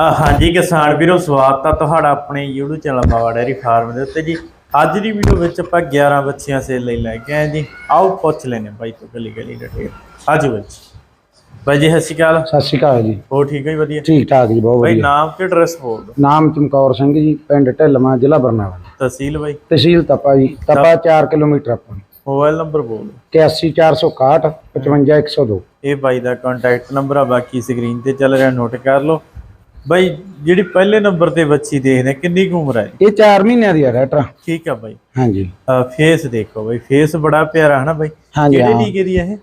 ਹਾਂਜੀ ਕਿਸਾਨ ਵੀਰੋ ਸਵਾਗਤ ਆ ਤੁਹਾਡਾ ਆਪਣੇ YouTube channel Bawa dairy farm ਦੇ ਉੱਤੇ ਜੀ। ਅੱਜ ਦੀ ਵੀਡੀਓ ਵਿੱਚ ਆਪਾਂ 11 ਬੱਚੀਆਂ ਸੇਲ ਲਈ ਲੈ ਕੇ ਆਏ ਜੀ। ਆਓ ਪੁੱਛ ਲੈਨੇ ਬਾਈ ਤੋਂ ਗਲੀ ਗਲੀ ਡਟੇਲ ਆਜੋ ਵਿੱਚ ਬਾਈ ਜੀ ਸਤਿ ਸ਼੍ਰੀ ਅਕਾਲ। ਸਤਿ ਸ਼੍ਰੀ ਅਕਾਲ ਜੀ। ਹੋ ਠੀਕ ਹੈ ਜੀ ਵਧੀਆ? ਠੀਕ ਠਾਕ ਜੀ ਬਹੁਤ ਬਾਈ ਵਧੀਆ। ਨਾਮ ਤੇ ਐਡਰੈਸ ਬੋਲ ਦਿਓ। ਨਾਮ ਚਮਕੌਰ ਸਿੰਘ ਜੀ ਪਿੰਡ ਢਿੱਲਵਾਂ ਜ਼ਿਲ੍ਹਾ ਬਰਨਾਲਾ। ਤਹਿਸੀਲ ਬਾਈ? ਤਹਿਸੀਲ ਤਪਾ ਜੀ ਤਪਾ 4 ਕਿਲੋਮੀਟਰ ਆਪਾਂ। ਮੋਬਾਈਲ ਨੰਬਰ ਬੋਲ ਦਿਓ। 81461 55102 ਇਹ ਬਾਈ ਦਾ ਕੰਟੈਕਟ ਨੰਬਰ ਆ ਬਾਕੀ ਸਕਰੀਨ ਤੇ ਚੱਲ ਰਿਹਾ ਨੋਟ ਕਰ ਲਓ। ਬਾਈ ਜਿਹੜੀ ਪਹਿਲੇ ਨੰਬਰ ਤੇ ਬੱਚੀ ਦੇਖਦੇ ਆ, ਕਿੰਨੀ ਕੁ ਉਮਰ ਹੈ ਇਹ 4 ਮਹੀਨਿਆਂ ਦੀ ਹੈ ਰੈਟਰ ਠੀਕ ਆ ਬਾਈ। ਹਾਂਜੀ। ਫੇਸ ਦੇਖੋ ਬਾਈ ਫੇਸ ਬੜਾ ਪਿਆਰਾ ਹੈ ਨਾ ਬਾਈ ਕਿਹੜੇ ਟੀਕੇ ਦੀ ਹੈ ਇਹ?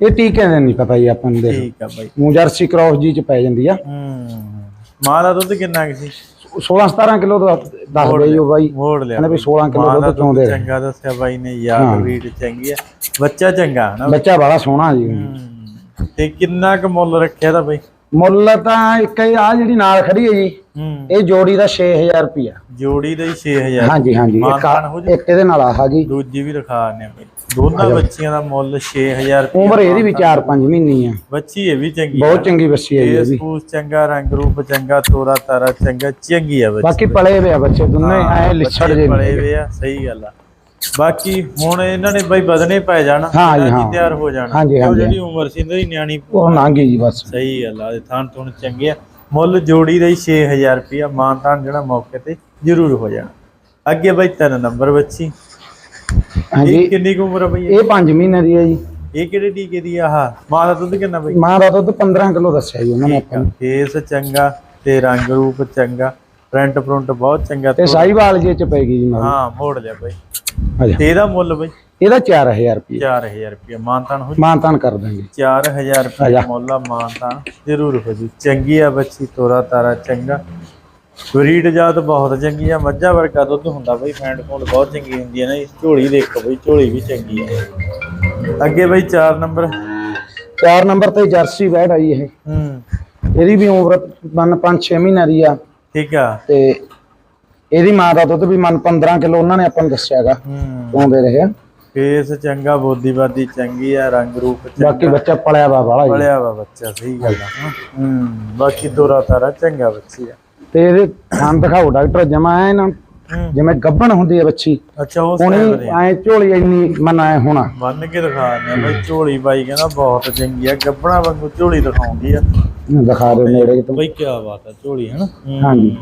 ਇਹ ਟੀਕੇ ਦੇ ਨਹੀਂ ਪਤਾ ਜੀ ਆਪਾਂ ਨੂੰ ਦੇਖ। ਠੀਕ ਆ ਬਾਈ। ਮੂੰ ਜਰਸੀ ਕ੍ਰੋਸ ਜੀ ਚ ਪੈ ਜਾਂਦੀ ਆ। ਹੂੰ। ਮਾਂ ਦਾ ਦੁੱਧ ਕਿੰਨਾ ਕੁ ਸੀ? 16 17 ਕਿਲੋ ਦਾ ਦੱਸ ਦੇ ਜੀ ਬਾਈ। ਮੋੜ ਲਿਆ ਕਹਿੰਦੇ ਵੀ 16 ਕਿਲੋ ਦਾ ਦੁੱਧ ਚੋਂਦੇ ਰਹੇ। ਚੰਗਾ ਦੱਸਿਆ ਬਾਈ ਨੇ ਯਾਰ ਵੀਡ ਚੰਗੀ ਆ। ਬੱਚਾ ਚੰਗਾ ਹੈ ਨਾ ਬੱਚਾ ਬੜਾ ਸੋਹਣਾ ਜੀ। ਤੇ ਕਿੰਨਾ ਕੁ ਮੁੱਲ ਰੱਖਿਆ ਦਾ ਬਾਈ? ਮੁੱਲ ਤਾਂ ਇੱਕ ਆ ਜਿਹੜੀ ਨਾਲ ਖੜੀ ਹੈ ਜੀ ਹੂੰ। ਇਹ ਜੋੜੀ ਦਾ 6000 ਰੁਪਿਆ ਜੋੜੀ ਦਾ ਹੀ 6000 ਹਾਂਜੀ ਹਾਂਜੀ। ਇੱਕ ਮਾਨਤਾਨ ਹੋ ਆ- ਇੱਕ ਇਹਦੇ ਨਾਲ ਆਹ ਜੀ। ਦੂਜੀ ਵੀ ਦਿਖਾ ਨੇ ਬਾਈ। ਦੋਨਾਂ ਬੱਚੀਆਂ ਦਾ ਮੁੱਲ 6000 ਰੁਪਏ ਉਮਰ ਇਹਦੀ ਵੀ 4-5 ਮਹੀਨੇ ਆ। ਬੱਚੀ ਇਹ ਵੀ ਚੰਗੀ ਬਹੁਤ ਚੰਗੀ ਬੱਸੀ ਹੈ ਜੀ ਇਹ ਵੀ। ਚੰਗਾ ਰੰਗ ਰੂਪ ਚੰਗਾ ਤੋਰਾ ਤਾਰਾ ਚੰਗਾ ਚੰਗੀ ਆ ਬੱਚੀ ਬਾਕੀ ਪਲੇ ਵੇ ਆ ਬੱਚੇ ਦੋਨੇ ਐ ਲਿਛੜ ਬੱਚੇ ਜੇ ਪਲੇ ਵੇ ਆ ਸਹੀ ਗੱਲ ਆ। ਬਾਕੀ ਹੁਣ ਇਹਨਾਂ ਨੇ ਬਈ ਬਦਨੇ ਪੈ ਜਾਣਾ ਹਾਂ ਜੀ, ਹਾਂ। ਤਿਆਰ ਹੋ ਜਾਣਾ। ਹਾਂਜੀ, ਉਹ ਹਾਂਜੀ। ਜਿਹੜੀ ਉਮਰ ਸੀ ਇਹਨਾਂ ਦੀ ਨਿਆਣੀ ਉਹ ਨਾਂਗੀ ਜੀ ਬਸ। ਸਹੀ ਗੱਲ ਆ ਇਹ ਥਾਂ ਥੁਣ ਚੰਗੇ ਆ। ਮੁੱਲ ਜੋੜੀ ਦਾ ਹੀ 6000 ਰੁਪਿਆ ਮਾਨਤਾਨ ਜਿਹੜਾ ਮੌਕੇ ਤੇ ਜ਼ਰੂਰ ਹੋ ਜਾਣਾ। ਅੱਗੇ ਬਈ ਤਿੰਨ ਨੰਬਰ ਬੱਚੀ। ਹਾਂਜੀ। ਇਹ ਕਿੰਨੀ ਕੁ ਉਮਰ ਆ ਬਈ ਇਹ? 5 ਮਹੀਨੇ ਦੀ ਹੈ ਜੀ। ਇਹ ਕਿਹੜੇ ਟੀਕੇ ਦੀ ਆ ਆਹ? ਮਾਂ ਦਾ ਦੁੱਧ ਕਿੰਨਾ ਬਈ? ਮਾਂ ਦਾ ਦੁੱਧ 15 ਕਿਲੋ ਦੱਸਿਆ ਜੀ ਉਹਨਾਂ ਨੇ ਆਪਾਂ ਨੂੰ। ਫੇਸ ਚੰਗਾ ਤੇ ਰੰਗ ਰੂਪ ਚੰਗਾ। ਪ੍ਰਿੰਟ ਪ੍ਰਿੰਟ ਬਹੁਤ ਚੰਗਾ ਤੇ ਸਾਈਵਾਲ ਜੇ ਚ ਪੈਗੀ ਜੀ ਮਾਂ। ਹਾਂ ਮੋੜ ਲਿਆ ਬਈ। ਅੱਛਾ ਤੇ ਇਹਦਾ ਮੁੱਲ ਬਈ। ਇਹਦਾ 4000 ਰੁਪਏ 4000 ਰੁਪਏ ਮਾਨਤਾਨ ਹੋ ਮਾਂ ਤਾਨ ਕਰ ਦਾਂਗੇ 4000 ਰੁਪਏ ਮੁੱਲ ਆ ਮਾਨਤਾਨ। ਜ਼ਰੂਰ ਹੋ ਜੂ। ਚੰਗੀ ਆ ਬੱਚੀ ਤੋਰਾ ਤਾਰਾ ਚੰਗਾ। ਬਰੀਡ ਜਾਤ ਬਹੁਤ ਚੰਗੀ ਆ। ਮੱਝਾਂ ਵਰਗਾ ਦੁੱਧ ਹੁੰਦਾ ਬਈ ਫੈਂਡ ਫੂਡ ਬਹੁਤ ਚੰਗੀ ਹੁੰਦੀ ਹੈ ਨਾ ਝੋਲੀ ਦੇਖੋ ਬਈ ਝੋਲੀ ਵੀ ਚੰਗੀ ਆ। ਅੱਗੇ ਬਈ 4 ਨੰਬਰ। 4 ਨੰਬਰ ਤੇ ਜਰਸੀ ਬੈਠ ਆਈ ਇਹ। ਹੂੰ। ਇਹਦੀ ਵੀ ਉਮਰ 5-6 ਮਹੀਨਿਆਂ ਦੀ ਆ। ਠੀਕ ਆ। ਤੇ ਇਹਦੀ ਮਾਂ ਦਾ ਦੁੱਧ ਵੀ ਮਨ 15 ਕਿਲੋ ਉਹਨਾਂ ਨੇ ਆਪਾਂ ਨੂੰ ਦੱਸਿਆਗਾ ਹੂੰ। ਪਾਉਂਦੇ ਰਹੇ ਆ। ਫੇਸ ਚੰਗਾ ਬੋਦੀ ਬਾਦੀ ਚੰਗੀ ਆ ਰੰਗ ਰੂਪ ਚੰਗਾ। ਬਾਕੀ ਬੱਚਾ ਪਲਿਆ ਵਾ ਬਾਲਾ ਜੀ ਬੜਿਆ ਵਾ ਬੱਚਾ ਸਹੀ ਗੱਲ ਆ। ਹੂੰ। ਬਾਕੀ ਤੋਰਾ ਤਾਰਾ ਚੰਗਾ ਬੱਚੀ ਆ। ਤੇ ਇਹਦੇ ਥਣ ਦਿਖਾਓ ਡਾਕਟਰ ਜਮਾ ਐ ਨਾ ਹੂੰ। ਜਿਵੇਂ ਗੱਭਣ ਹੁੰਦੀ ਹੈ ਬੱਚੀ। ਅੱਛਾ ਟਾਈਮ ਦੇ ਐ ਝੋਲੀ ਇੰਨੀ ਮਨ ਐ ਹੋਣਾ। ਬੰਨ ਕੇ ਦਿਖਾ ਦਿੰਦੇ ਬਈ ਝੋਲੀ ਬਾਈ ਕਹਿੰਦਾ ਬਹੁਤ ਚੰਗੀ ਆ ਗੱਬਣਾ ਵਾਂਗੂ ਝੋਲੀ ਦਿਖਾਉਂਦੀ ਆ। ਦਿਖਾ ਦਿਓ ਨੇੜੇ ਤੋਂ। ਬਈ ਕੀ ਬਾਤ ਆ ਝੋਲੀ ਹਨਾ? ਹਾਂਜੀ।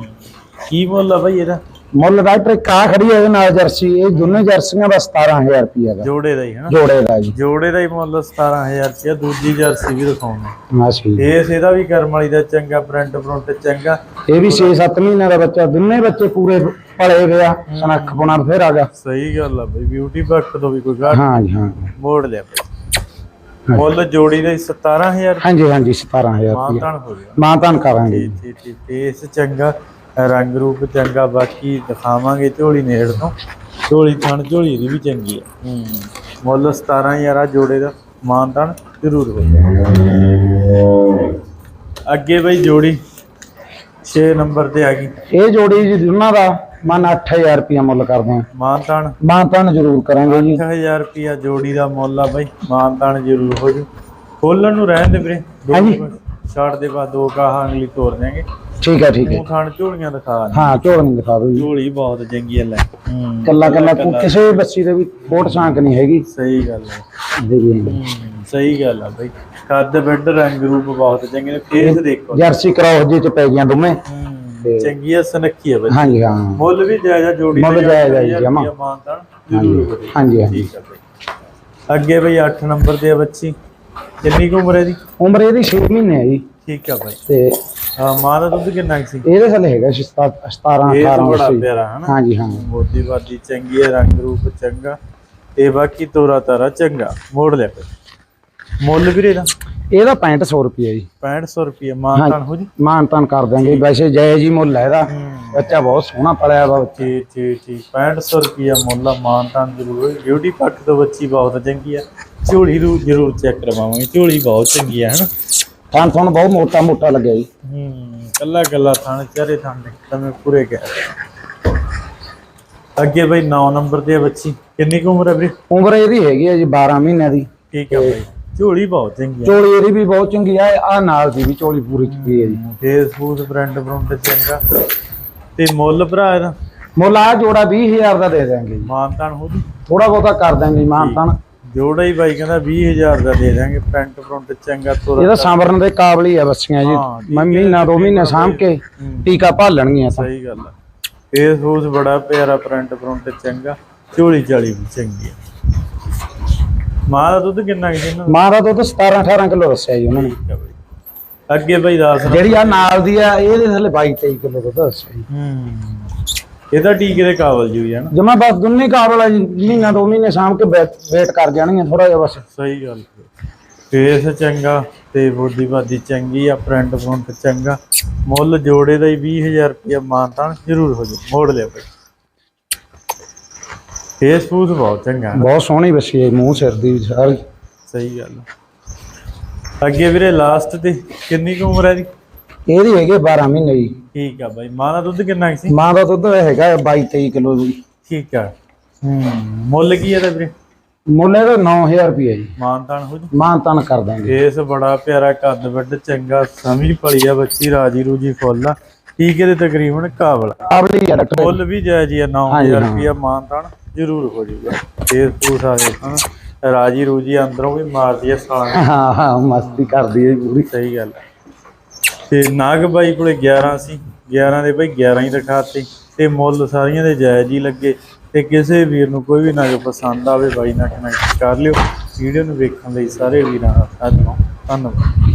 ਕੀ ਮੁੱਲ ਆ ਬਈ ਇਹਦਾ? ਮੁੱਲ ਡਾਕਟਰ ਇੱਕ ਆ ਖੜੀ ਹੈ ਇਹਦੇ ਨਾਲ ਜਰਸੀ ਇਹ ਦੋਨੇ ਜਰਸੀਆਂ ਦਾ 17000 ਰੁਪਏ ਦਾ। ਜੋੜੇ ਦਾ ਹੀ ਹਨਾ? ਜੋੜੇ ਦਾ ਜੀ। ਜੋੜੇ ਦਾ ਹੀ ਮੁੱਲ 17000 ਰੁਪਇਆ ਦੂਜੀ ਜਰਸੀ ਵੀ ਦਿਖਾਉਂਦੇ ਮਾਸੀ ਫੇਸ ਇਹਦਾ ਵੀ ਕਰਮ ਵਾਲੀ ਦਾ ਚੰਗਾ ਪ੍ਰਿੰਟ ਪ੍ਰਿੰਟ ਚੰਗਾ। ਇਹ ਵੀ 6-7 ਮਹੀਨਿਆਂ ਦਾ ਬੱਚਾ ਦੋਨੇ ਬੱਚੇ ਪੂਰੇ ਪਲੇ ਹੋਏ ਆ ਸਨੱਖ ਪੁਣਾ ਫੇਰ ਆ ਗਿਆ। ਸਹੀ ਗੱਲ ਆ ਬਈ ਬਿਊਟੀ ਪੱਖ ਤੋਂ ਵੀ ਕੋਈ ਘਾਟ ਹਾਂ ਜੀ ਹਾਂ। ਮੋੜ ਲਿਆ ਮੁੱਲ ਜੋੜੀ ਦਾ ਹੀ 17000 ਹਾਂਜੀ ਹਾਂਜੀ 17000 ਰੁਪਏ ਮਾਨਤਾਨ ਹੋ ਗਿਆ। ਮਾਂ ਤਾਂ ਕਰਾਂਗੇ। ਠੀਕ ਠੀਕ ਫੇਸ ਚੰਗਾ। ਰੰਗ ਰੂਪ ਚੰਗਾ ਬਾਕੀ ਦਿਖਾਵਾਂਗੇ ਝੋਲੀ ਨੇੜ ਤੋਂ। ਝੋਲੀ ਥਣ ਝੋਲੀ ਦੀ ਵੀ ਚੰਗੀ ਹੂੰ। ਮੁੱਲ 17000 ਆ ਜੋੜੇ ਦਾ ਮਾਨਤਾਨ ਜ਼ਰੂਰ ਹੋ ਅੱਗੇ ਬਈ ਜੋੜੀ 6 ਨੰਬਰ ਤੇ ਆ ਗਈ। ਇਹ ਜੋੜੀ ਜੀ ਦੋਨਾਂ ਦਾ ਮਨ 8000 ਰੁਪਏ ਮੁੱਲ ਕਰਦੇ ਆ। ਮਾਨਤਾਨ ਮਾਂ ਤਾਂ ਜ਼ਰੂਰ ਕਰਾਂਗੇ ਜੀ। 8000 ਰੁਪਿਆ ਜੋੜੀ ਦਾ ਮੁੱਲ ਆ ਬਈ ਮਾਨਤਾਨ ਜ਼ਰੂਰ ਹੋ ਜੂ ਖੋਲਣ ਨੂੰ ਰਹਿਣ ਦੇ ਵੀਰੇ। ਹਾਂਜੀ। ਛੱਡ ਦੇ ਬਾਅਦ ਦੋ ਕਾਹਾਂ ਅਗਲੀ ਤੋੜ ਦਿਆਂਗੇ। ਠੀਕ ਹੈ ਠੀਕ ਹੈ ਮੂੰਹ ਥਣ ਝੋਲੀਆਂ ਦਿਖਾ ਦੇ ਹਾਂ ਝੋਲ ਨਹੀਂ ਦਿਖਾ ਦਿਓ ਜੀ। ਝੋਲੀ ਬਹੁਤ ਚੰਗੀ ਆ ਲੈ। ਹੂੰ ਕੱਲਾ ਕੱਲਾ ਕਿਸੇ ਵੀ ਬੱਸੀ ਦੇ ਵੀ ਕੋਟ ਸਾਂਕ ਨਹੀਂ ਹੈਗੀ। ਸਹੀ ਗੱਲ ਹੈ ਦੇ ਵੀ ਹੂੰ, ਸਹੀ ਗੱਲ ਆ ਬਈ। ਕੱਦ ਬੈੱਡ ਰੰਗ ਰੂਪ ਬਹੁਤ ਚੰਗੇ ਨੇ। ਫੇਸ ਦੇਖੋ। ਜਰਸੀ ਕਰਾਉ ਜੀ ਚ ਪੈ ਗਈਆਂ ਦੋਵੇਂ। ਹੂੰ, ਚੰਗੀ ਆ ਸਨੱਖੀ ਆ ਬਈ। ਹਾਂਜੀ ਹਾਂ। ਮੁੱਲ ਵੀ ਜਾਇਜ਼ਾ ਜੋੜੀ ਮੁੱਲ ਦੇ ਜਾਇਜ਼ ਆ ਜੀ, 8000 ਜਮਾਂ। ਰੁਪਇਆ ਮਾਨਤਾਨ ਜ਼ਰੂਰ ਹੋ ਜੀ ਹਾਂਜੀ ਹਾਂਜੀ। ਠੀਕ ਆ ਬਈ। ਅੱਗੇ ਬਈ 8 ਨੰਬਰ ਤੇ ਆ ਬੱਚੀ। ਕਿੰਨੀ ਕੁ ਉਮਰ ਹੈ ਦੀ ਉਮਰ ਇਹਦੀ 6 ਮਹੀਨੇ ਹੈ ਜੀ। ਠੀਕ ਆ ਬਾਈ? ਤੇ ਹਾਂ ਮਾਂ ਦਾ ਦੁੱਧ ਕਿੰਨਾ ਕੁ ਸੀ? ਇਹਦੇ ਥੱਲੇ ਹੈਗਾ 17 17 ਇਹ ਤਾਂ 18 ਬੜਾ ਸੀ ਪਿਆਰਾ ਹਨਾ? ਹਾਂਜੀ ਹਾਂ। ਮੋਦੀ ਬਾਦੀ ਚੰਗੀ ਹੈ ਰੰਗ ਰੂਪ ਚੰਗਾ। ਤੇ ਬਾਕੀ ਤੋਰਾ ਤਾਰਾ ਚੰਗਾ। ਮੋੜ ਲਿਆ ਫਿਰ ਮੁੱਲ ਵੀਰੇ ਦਾ? ਇਹਦਾ 6500 ਰੁਪਏ ਜੀ। 6500 ਰੁਪਏ ਮਾਨਤਾਨ ਹੋ ਜੀ? ਮਾਨ ਤਾਨ ਕਰ ਦਾਂਗੇ ਵੈਸੇ ਜਾਇਜ਼ ਹੀ ਮੁੱਲ ਹੈ ਇਹਦਾ। ਬੱਚਾ ਬਹੁਤ ਸੋਹਣਾ ਪਲਿਆ ਵਾ ਠੀਕ ਠੀਕ ਠੀਕ। 6500 ਰੁਪਏ ਮੁੱਲ ਮਾਨਤਾਨ ਜ਼ਰੂਰ ਹੋਈ ਬਿਊਟੀ ਪੱਖ ਤੋਂ ਬੱਚੀ ਬਹੁਤ ਚੰਗੀ ਆ। ਝੋਲੀ ਨੂੰ ਜ਼ਰੂਰ ਚੈੱਕ ਕਰਵਾਵਾਂਗੇ। ਝੋਲੀ ਬਹੁਤ ਚੰਗੀ ਆ ਹਨਾ? ਥਾਂ ਤੁਹਾਨੂੰ ਬਹੁਤ ਮੋਟਾ ਮੋਟਾ ਲੱਗਿਆ ਜੀ। ਹੂੰ ਕੱਲਾ ਕੱਲਾ ਥਣ ਚਾਰੇ ਥਣ ਤਵੇਂ ਪੂਰੇ ਕਹਿ ਅੱਗੇ ਬਈ 9 ਨੰਬਰ ਤੇ ਆ ਬੱਚੀ। ਕਿੰਨੀ ਕੁ ਉਮਰ ਹੈ ਵੀਰੇ? ਉਮਰ ਇਹਦੀ ਹੈਗੀ ਹੈ ਜੀ 12 ਮਹੀਨਿਆਂ ਦੀ। ਠੀਕ ਬਈ। ਝੋਲੀ ਬਹੁਤ ਚੰਗੀ ਆ। ਚੋਲੀ ਇਹਦੀ ਵੀ ਬਹੁਤ ਚੰਗੀ ਆ ਆ ਨਾਲ ਦੀ ਵੀ ਚੋਲੀ ਪੂਰੀ ਚੰਗੀ ਹੈ ਜੀ। ਫੇਸ ਫੂਸ ਪ੍ਰਿੰਟ ਪ੍ਰਿੰਟ ਚੰਗਾ। ਤੇ ਮੁੱਲ ਭਰਾ ਇਹਦਾ? ਮੁੱਲ ਆ ਜੋੜਾ 20000 ਦਾ ਦੇ ਦਾਂਗੇ ਮਾਨਤਾਨ ਹੋ ਜੂ ਥੋੜਾ ਬਹੁਤਾ ਕਰ ਦਾਂਗੇ ਮਾਨਤਾਨ। ਜੋੜਾ ਹੀ ਬਾਈ ਕਹਿੰਦਾ 20000 ਦਾ ਦੇ ਦਾਂਗੇ ਪ੍ਰਿੰਟ ਪ੍ਰਿੰਟ ਚੰਗਾ ਤੁਰ ਇਹਦਾ ਸੰਵਰਨ ਦੇ ਕਾਬਲ ਹੀ ਆ ਬੱਸੀਆਂ ਜੀ। ਮੈਂ ਮਹੀਨਾ ਦੋ ਮਹੀਨੇ ਸਾਂਭ ਕੇ ਟੀਕਾ ਭਾਲਣਗੀਆਂ ਤਾਂ। ਸਹੀ ਗੱਲ ਆ। ਫੇਸ ਫੂਸ ਬੜਾ ਪਿਆਰਾ ਪ੍ਰਿੰਟ ਪ੍ਰਿੰਟ ਚੰਗਾ ਝੋਲੀ ਚਾਲੀ ਵੀ ਚੰਗੀ ਆ। ਮਾਂ ਦਾ ਦੁੱਧ ਕਿੰਨਾ ਕਿ ਜਿੰਨਾ ਮਾਂ ਦਾ ਦੁੱਧ 17 18 ਕਿਲੋ ਦੱਸਿਆ ਜੀ ਉਹਨਾਂ ਨੇ। ਅੱਗੇ ਬਾਈ ਦੱਸ ਜਿਹੜੀ ਆ ਨਾਲ ਦੀ ਆ ਇਹਦੇ ਥੱਲੇ 22 23 ਕਿਲੋ ਦੁੱਧ ਦੱਸਿਆ ਜੀ। ਹੂੰ। ਇਹਦਾ ਟੀਕੇ ਦੇ ਕਾਬਲ ਜੀ ਹੈ ਨਾ। ਜਮਾ ਬਸ ਦੁੰਨੇ ਕਾਬਲ ਆ ਜੀ ਮਹੀਨਾ ਦੋ ਮਹੀਨੇ ਸਾਂਭ ਕੇ ਵੇਟ ਕਰ ਜਾਣਗੀਆਂ ਥੋੜਾ ਜਿਹਾ ਬਸ। ਸਹੀ ਗੱਲ ਫੇਸ ਚੰਗਾ ਤੇ ਬੋਡੀ ਬਾਦੀ ਚੰਗੀ ਆ ਪ੍ਰਿੰਟ ਪ੍ਰਿੰਟ ਚੰਗਾ। ਮੁੱਲ ਜੋੜੇ ਦਾ ਹੀ 20000 ਰੁਪਇਆ ਮਾਨਤਾਨ ਜ਼ਰੂਰ ਹੋ ਜਾ ਮੋੜ ਲਿਆ ਬਾਈ ਫੇਸ ਫੂਸ ਬਹੁਤ ਚੰਗਾ। ਬਹੁਤ ਸੋਹਣੀ ਬੱਸੀ ਹੈ ਮੂੰਹ ਸਿਰ ਦੀ ਸਾਰੀ। ਸਹੀ ਗੱਲ। ਅੱਗੇ ਵੀਰੇ ਲਾਸਟ ਤੇ ਕਿੰਨੀ ਕੁ ਉਮਰ ਹੈ ਦੀ ਇਹਦੀ ਹੈਗੇ 12 ਮਹੀਨੇ ਜੀ ਠੀਕ ਆ ਬਾਈ ਮਾਂ ਦਾ ਦੁੱਧ ਕਿੰਨਾ ਕੁ ਸੀ? ਮਾਂ ਦਾ ਦੁੱਧ ਹੈਗਾ 22 23 ਕਿਲੋ ਜੀ ਠੀਕ ਆ। ਹੂੰ ਮੁੱਲ ਕੀ ਹੈ ਦਾ ਵੀਰੇ? ਮੁੱਲ ਇਹਦਾ 9000 ਰੁਪਏ ਜੀ। ਮਾਨਤਾਨ ਹੋ ਜੂ। ਮਾਂ ਤਨ ਕਰ ਦਾਂਗੇ। ਫੇਸ ਬੜਾ ਪਿਆਰਾ ਕੱਦ ਵੱਡ ਚੰਗਾ ਸਮਝ ਪਲੀ ਆ ਬੱਚੀ ਰਾਜੀ ਰੂਜੀ ਫੁੱਲ ਆ। ਟੀਕੇ ਦੇ ਤਕਰੀਬਨ ਕਾਬਲ। ਆਵਲੀ ਆ ਡਾਕਟਰ ਮੁੱਲ ਵੀ ਜਾਇਜ਼ ਹੀ ਆ ਹਾਂਜੀ, 9000 ਹਾਂ। ਰੁਪਇਆ ਮਾਨਤਾਨ ਜ਼ਰੂਰ ਹੋ ਜੂਗਾ। ਆ ਰਾਜੀ ਰੂਜੀ ਅੰਦਰੋਂ ਵੀ ਮਾਰਦੀ ਆ ਸਾਲਾਂ ਹਾਂ ਹਾਂ ਮਸਤੀ ਕਰਦੀ ਹੈ ਪੂਰੀ। ਸਹੀ ਗੱਲ ਹੈ। ਤੇ ਨਾਗ ਬਾਈ ਕੋਲੇ 11 ਸੀ 11 ਦੇ ਬਾਈ 11 ਹੀ ਰਖਾਤੇ ਤੇ ਮੁੱਲ ਸਾਰੀਆਂ ਦੇ ਜਾਇਜ਼ ਹੀ ਲੱਗੇ ਤੇ ਕਿਸੇ ਵੀਰ ਨੂੰ ਕੋਈ ਵੀ ਨਾਗ ਪਸੰਦ ਆਵੇ ਬਾਈ ਨਾਲ ਕਨੈਕਟ ਕਰ ਲਿਓ, ਵੀਡੀਓ ਨੂੰ ਵੇਖਣ ਲਈ ਸਾਰੇ ਵੀਰਾਂ ਦਾ ਧੰਨਵਾਦ ਧੰਨਵਾਦ।